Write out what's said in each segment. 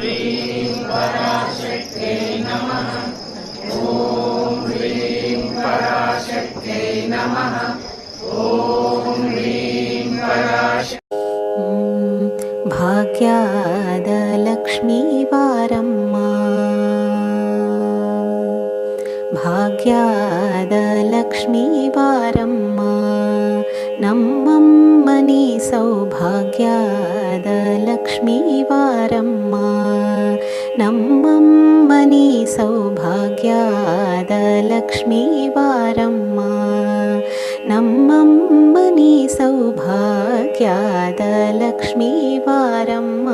ह्रीं पराशक्ते नमः ॐ भाग्यादलक्ष्मि इवारं भाग्यादलक्ष्मि इवारं मा न भाग्यादलक्ष्मीवारम्मा। मनीसौ भाग्यादलक्ष्मी इवारम् ನಮ್ಮಮ್ಮನಿ ಸೌಭಾಗ್ಯದ ಲಕ್ಷ್ಮೀ ಬಾರಮ್ಮ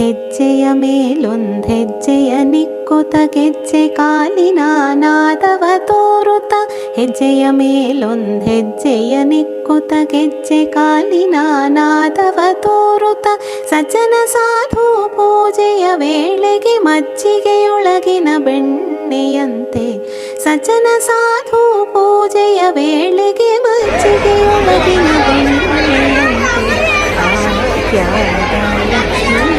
ಹೆಜ್ಜೆಯ ಮೇಲೊಂದ್ ಹೆಜ್ಜೆಯ ನಿಕ್ಕುತ ಗೆಜ್ಜೆ ಕಾಲಿನ ನಾದವ ತೋರುತ ಹೆಜ್ಜೆಯ ಮೇಲೊಂದ್ ಹೆಜ್ಜೆಯ ನಿಕ್ಕುತ ಗೆಜ್ಜೆ ಕಾಲಿನ ನಾದವ ತೋರುತ ಸಜ್ಜನ ಸಾಧು ಪೂಜೆಯ ವೇಳೆಗೆ ಮಜ್ಜಿಗೆಯೊಳಗಿನ ಬೆಣ್ಣೆಯಂತೆ ಸಜ್ಜನ ಸಾಧು ಪೂಜೆಯ ವೇಳೆಗೆ ಮಜ್ಜಿಗೆಯೊಳಗಿನ ಬೆಣ್ಣೆಯಂತೆ ಆದ್ಯಾದ ಲಕ್ಷ್ಮೀ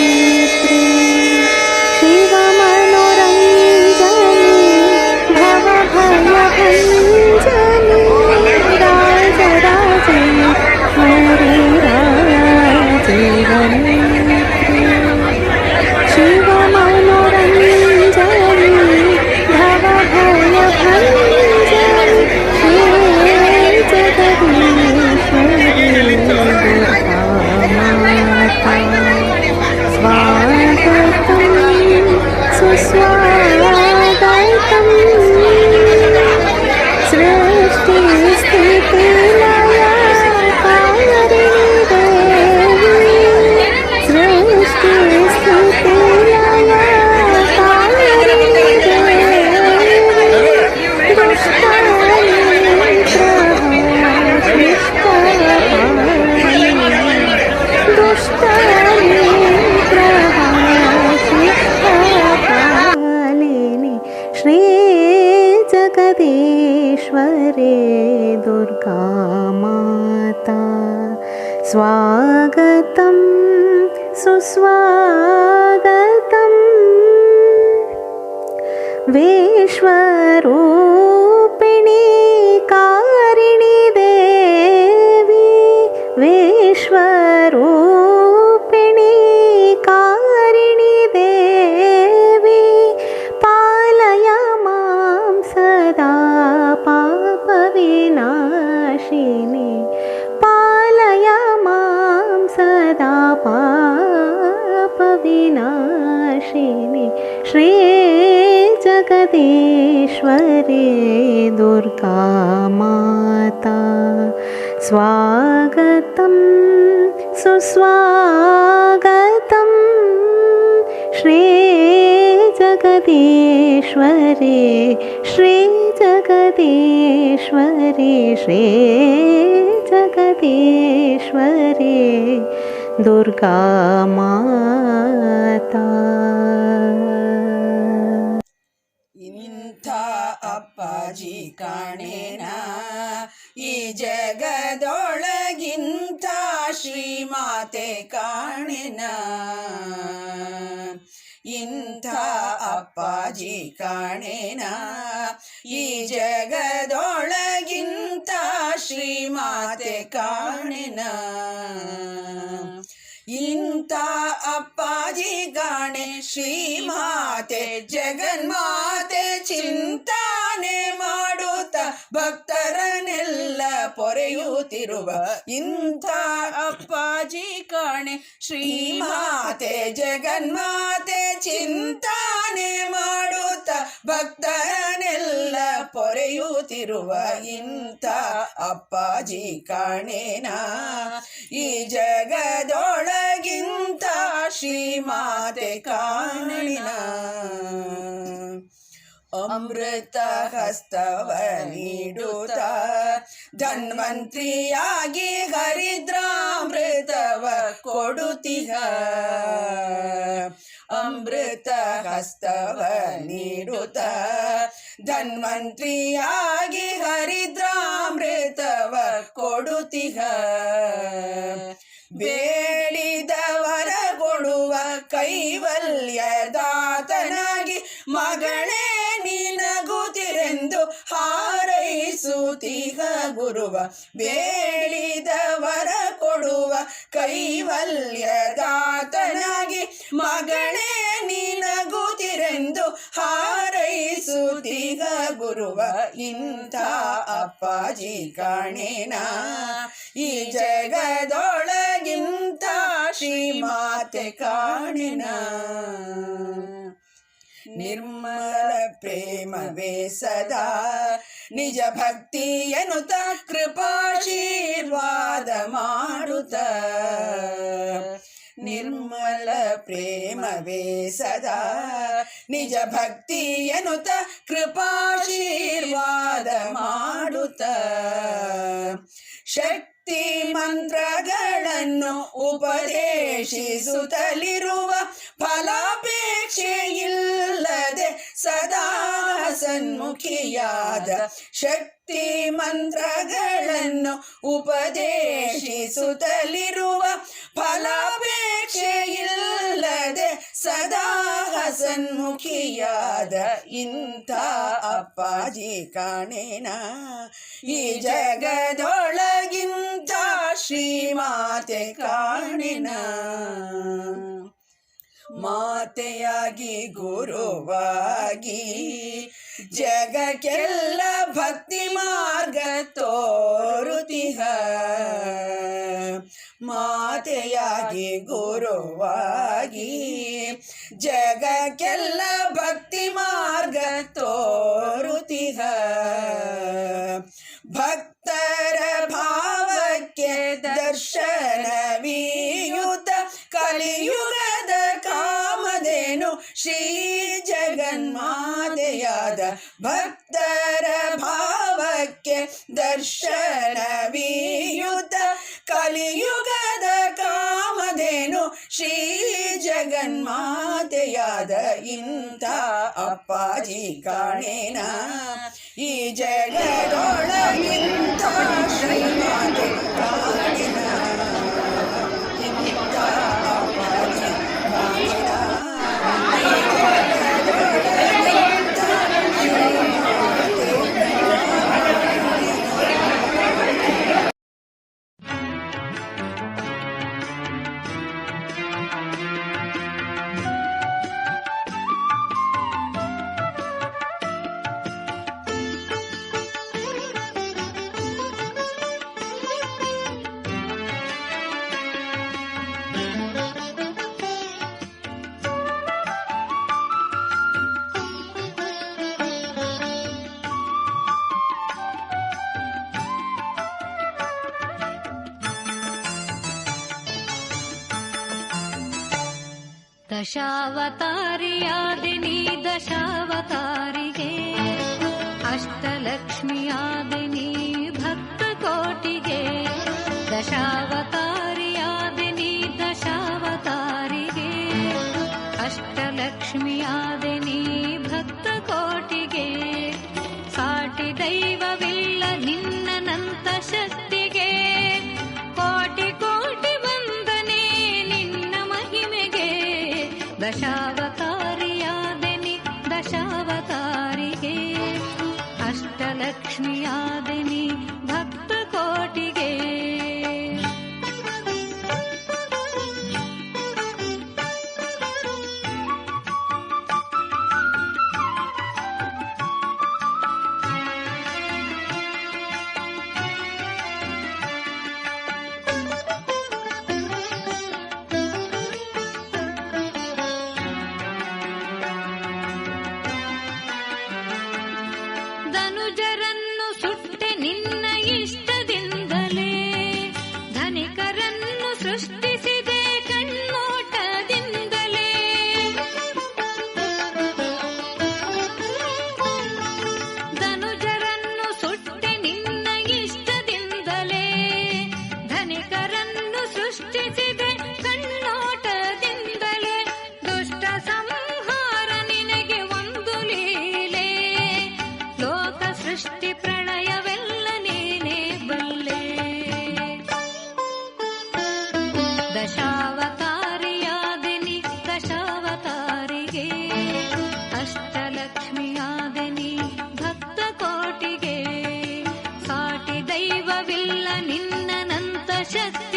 Christmas. जगदीश्वरे श्री जगदीश्वरे श्री जगदीश्वरे दुर्गा माता ಇಂಥ ಅಪ್ಪಾಜಿ ಕಾಣೇನ ಅಪ್ಪಾಜಿ ಕಾಣೇನ? ಈ ಜಗದೊಳಗಿಂತ ಶ್ರೀಮಾತೆ ಕಾಣೆನ? ಇಂತ ಅಪ್ಪಾಜಿ ಗಾಣೆ ಶ್ರೀಮಾತೆ ಜಗನ್ಮಾತೆ ಚಿಂತಾನೆ ಮಾಡುತ್ತ ಭಕ್ತರನ್ನೆಲ್ಲ ಪೊರೆಯುತ್ತಿರುವ ಇಂಥ ಅಪ್ಪಾಜಿ ಕಾಣೆ. ಶ್ರೀಮಾತೆ ಜಗನ್ಮಾತೆ ಚಿಂತಾನೆ ಮಾಡುತ್ತ ಭಕ್ತರನೆಲ್ಲ ಪೊರೆಯುತ್ತಿರುವ ಇಂಥ ಅಪ್ಪಾಜಿ ಕಾಣೇನ. ಈ ಜಗದೊಳಗಿಂತ ಶ್ರೀಮಾತೆ ಕಾಣಿನ. ಅಮೃತ ಹಸ್ತವ ನೀಡುತ್ತ ಧನ್ವಂತ್ರಿಯಾಗಿ ಹರಿದ್ರಾಮೃತವ ಕೊಡುತ್ತಿಹ. ಅಮೃತ ಹಸ್ತವ ನೀಡುತ್ತ ಧನ್ವಂತ್ರಿಯಾಗಿ ಹರಿದ್ರಾಮೃತವ ಕೊಡುತ್ತಿಹ. ಬೇಡಿದವರ ಕೊಡುವ ಕೈವಲ್ಯದಾತನಾಗಿ ಮಗಳೇ ನಿನಗುತ್ತಿರೆಂದು ಹಾರೈಸುತ್ತೀಗ ಗುರುವ, ಬೇಡಿದವರ ಕೊಡುವ ಕೈವಲ್ಯದಾತನಾಗಿ ಮಗಳೇ ನಿನಗುತ್ತಿರೆಂದು ಹಾರೈಸುತ್ತೀಗ ಗುರುವ, ಇಂಥ ಅಪ್ಪಾಜಿ ಕಾಣೇನ, ಈ ಜಗದೊಳಗಿಂತ ಶ್ರೀಮಾತೆ ಕಾಣಿನ. ನಿರ್ಮಲ ಪ್ರೇಮವೇ ಸದಾ. ನಿಜ ಭಕ್ತಿ ಎನ್ನುತ್ತ ಕೃಪಾಶೀರ್ವಾದ ಮಾಡುತ್ತ ನಿರ್ಮಲ ಪ್ರೇಮವೇ ಸದಾ. ನಿಜ ಭಕ್ತಿ ಎನ್ನುತ್ತ ಕೃಪಾಶೀರ್ವಾದ ಮಾಡುತ್ತ ಶಕ್ತಿ ಮಂತ್ರಗಳನ್ನು ಉಪದೇಶಿಸುತ್ತಲಿರುವ ಫಲಾಪೇಕ್ಷೆ ಸನ್ಮುಖಿಯಾದ ಶಕ್ತಿ ಮಂತ್ರಗಳನ್ನು ಉಪದೇಶಿಸುತ್ತಲಿರುವ ಫಲಾಪೇಕ್ಷೆ ಇಲ್ಲದೆ ಸದಾ ಹಸನ್ಮುಖಿಯಾದ ಇಂಥ ಅಪ್ಪಾಜಿ ಕಾಣೇನ. ಈ ಜಗದೊಳಗಿಂತ ಶ್ರೀಮಾತೆ ಕಾಣಿನ. ಮಾತೆಯಾಗಿ ಗುರುವಾಗಿ ಜಗಕ್ಕೆಲ್ಲ ಭಕ್ತಿ ಮಾರ್ಗ ತೋರುತಿಹ ಮಾತೆಯಾಗಿ ಗುರುವಾಗಿ ಜಗಕ್ಕೆಲ್ಲ ಭಕ್ತಿ ಮಾರ್ಗ ತೋರುತಿಹ ಅಪ್ಪಾಜಿ ಕಾಣೇನಾ ಈ ಜಗದೊಳಗಿಂತ ಶ್ರೀಮಾತೆ ಕಾಣಿನ दशावतारि आदिनी दशावतार शक्ति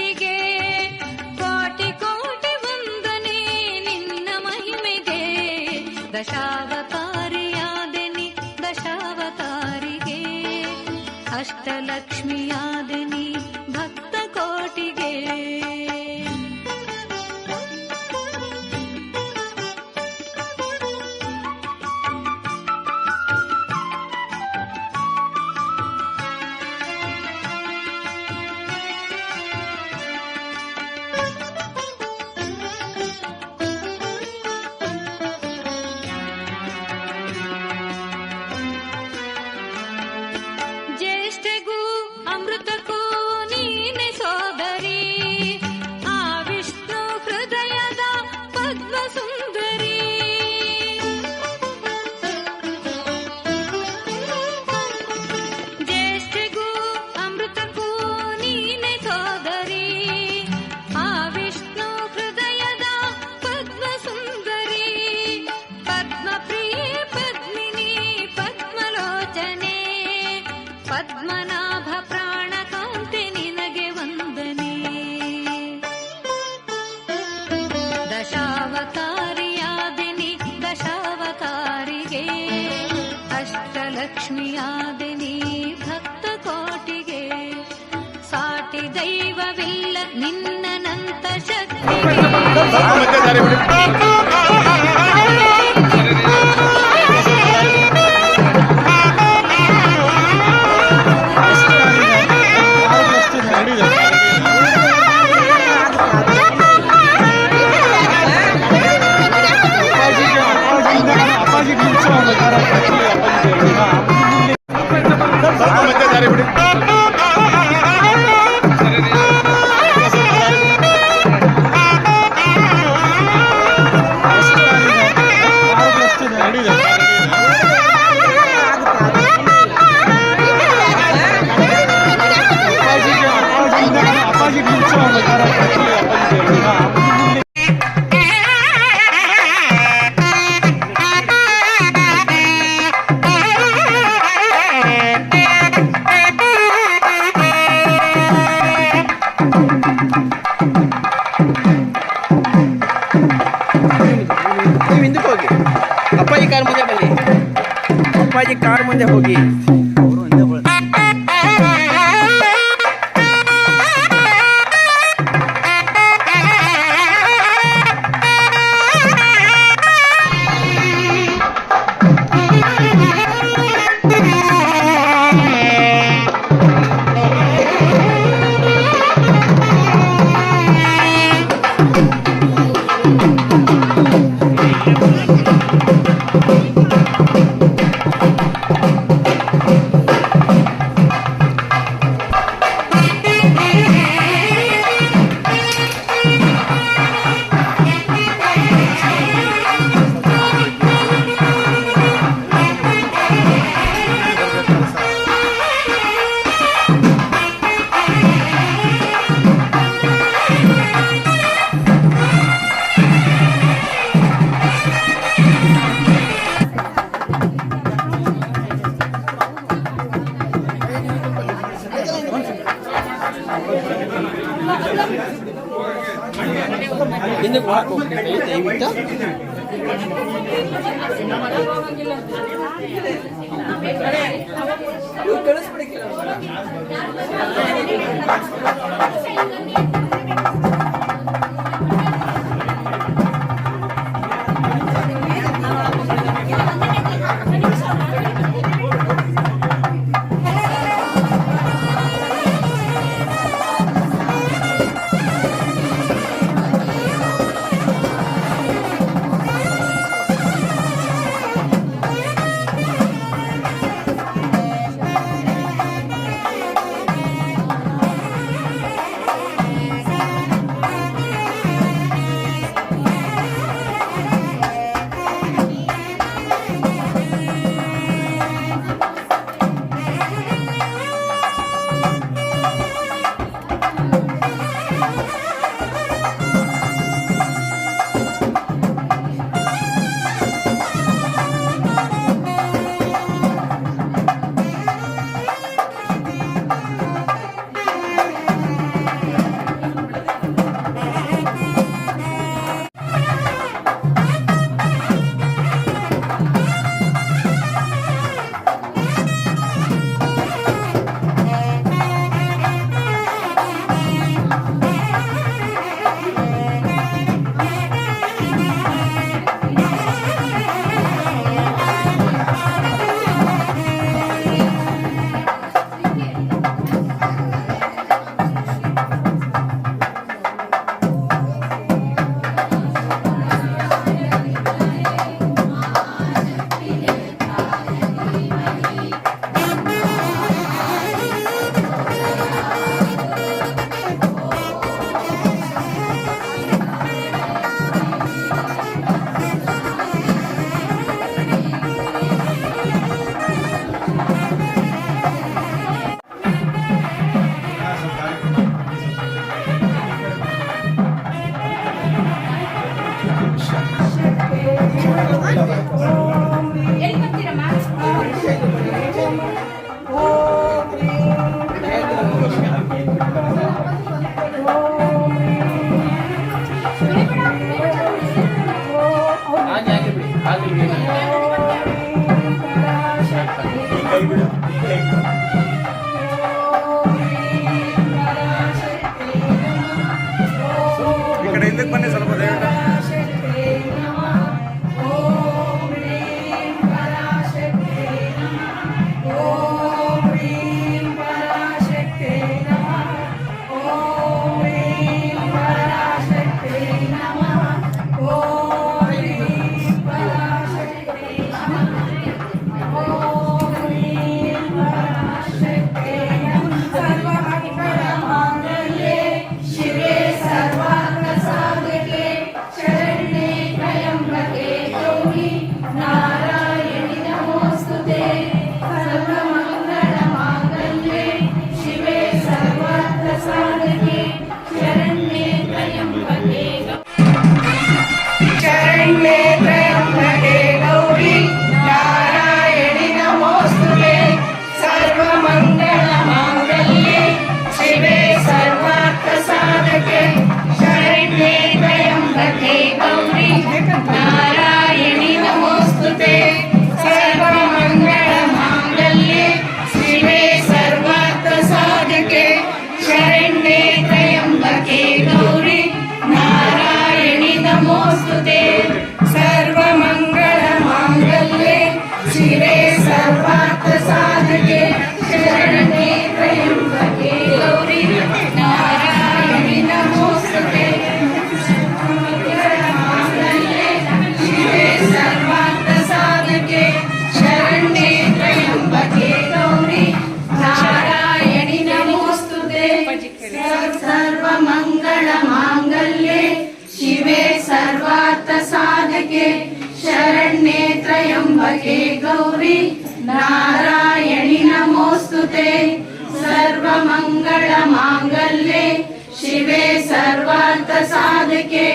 onde é eu? ಸರ್ವ ಮಂಗಳ ಮಾಂಗಲ್ಯೆ ಶಿವೇ ಸರ್ವಾರ್ಥ ಸಾಧಕೆ ಶರಣ್ಯೆ ತ್ರಯಂಬಕೆ ಗೌರಿ. ನಾರಾಯಣಿ ನಮೋಸ್ತುತೆ ಸರ್ವಮಂಗಳ ಮಾಂಗಲ್ಯೆ ಶಿವೇ ಸರ್ವಾರ್ಥ ಸಾಧಕೆ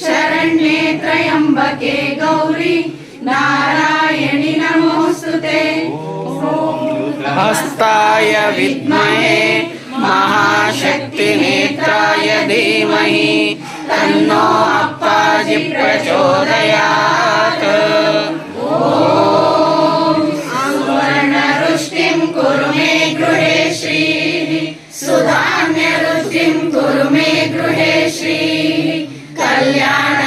ಶರಣ್ಯೆ ತ್ರಯಂಬಕೆ ಗೌರಿ. ನಾರಾಯಣಿ ನಮೋಸ್ತುತೆ ಹಸ್ತಾಯ ವಿದ್ಮಹೇ. महाशक्तिनेत्राय धीमहि तन्नो अप्पाजि प्रचोदयात्। सुवर्णरुष्टिं कुरु मे गृहे श्रीः सुधान्यरुद्धिं कुरु मे गृहे श्रीः कल्याणरुद्धिं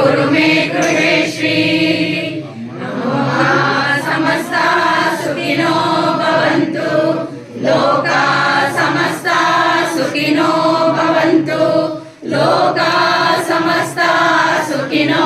कुरु मे गृहे श्रीः समस्ता सुखिनो भवन्तु लोका समस्ता सुखिनो भवन्तु लोका समस्ता सुखिनो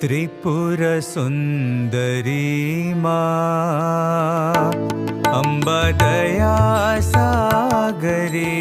त्रिपुरसुन्दरी मा अम्बदया सागरी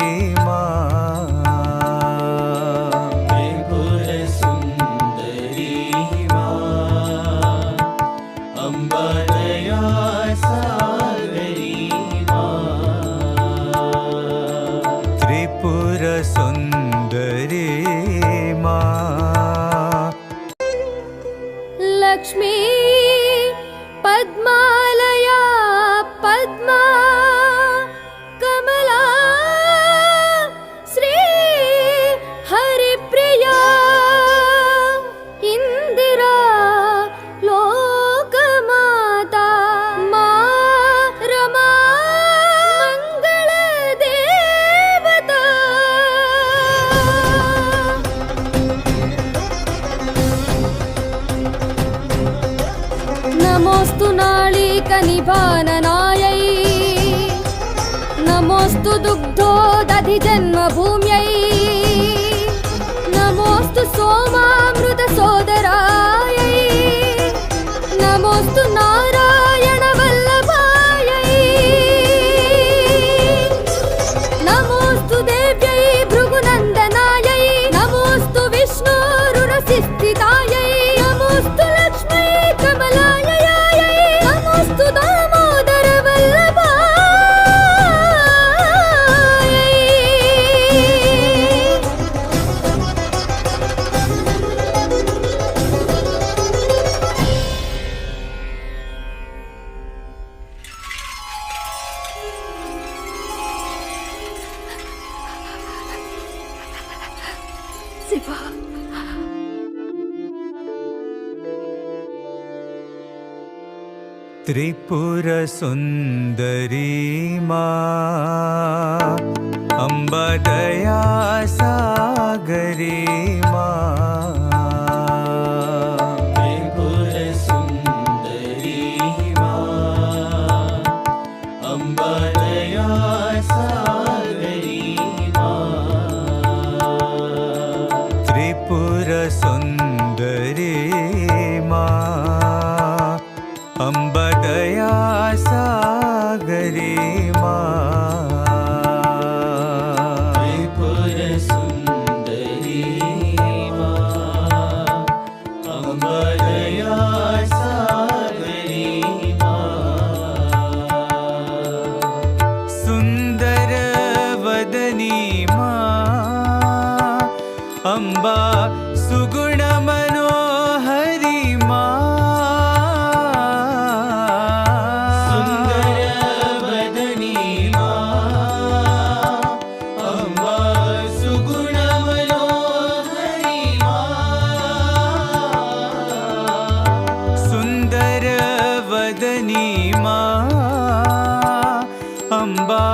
విశుద్ధోదధి జన్మభూమ్యై. నమోస్తు సోమామృత సోదరా. त्रिपुरसुन्दरी मा अम्बदया सागरी मा त्रिपुरसुन्दरी मा I saw. मदनी मा अम्बा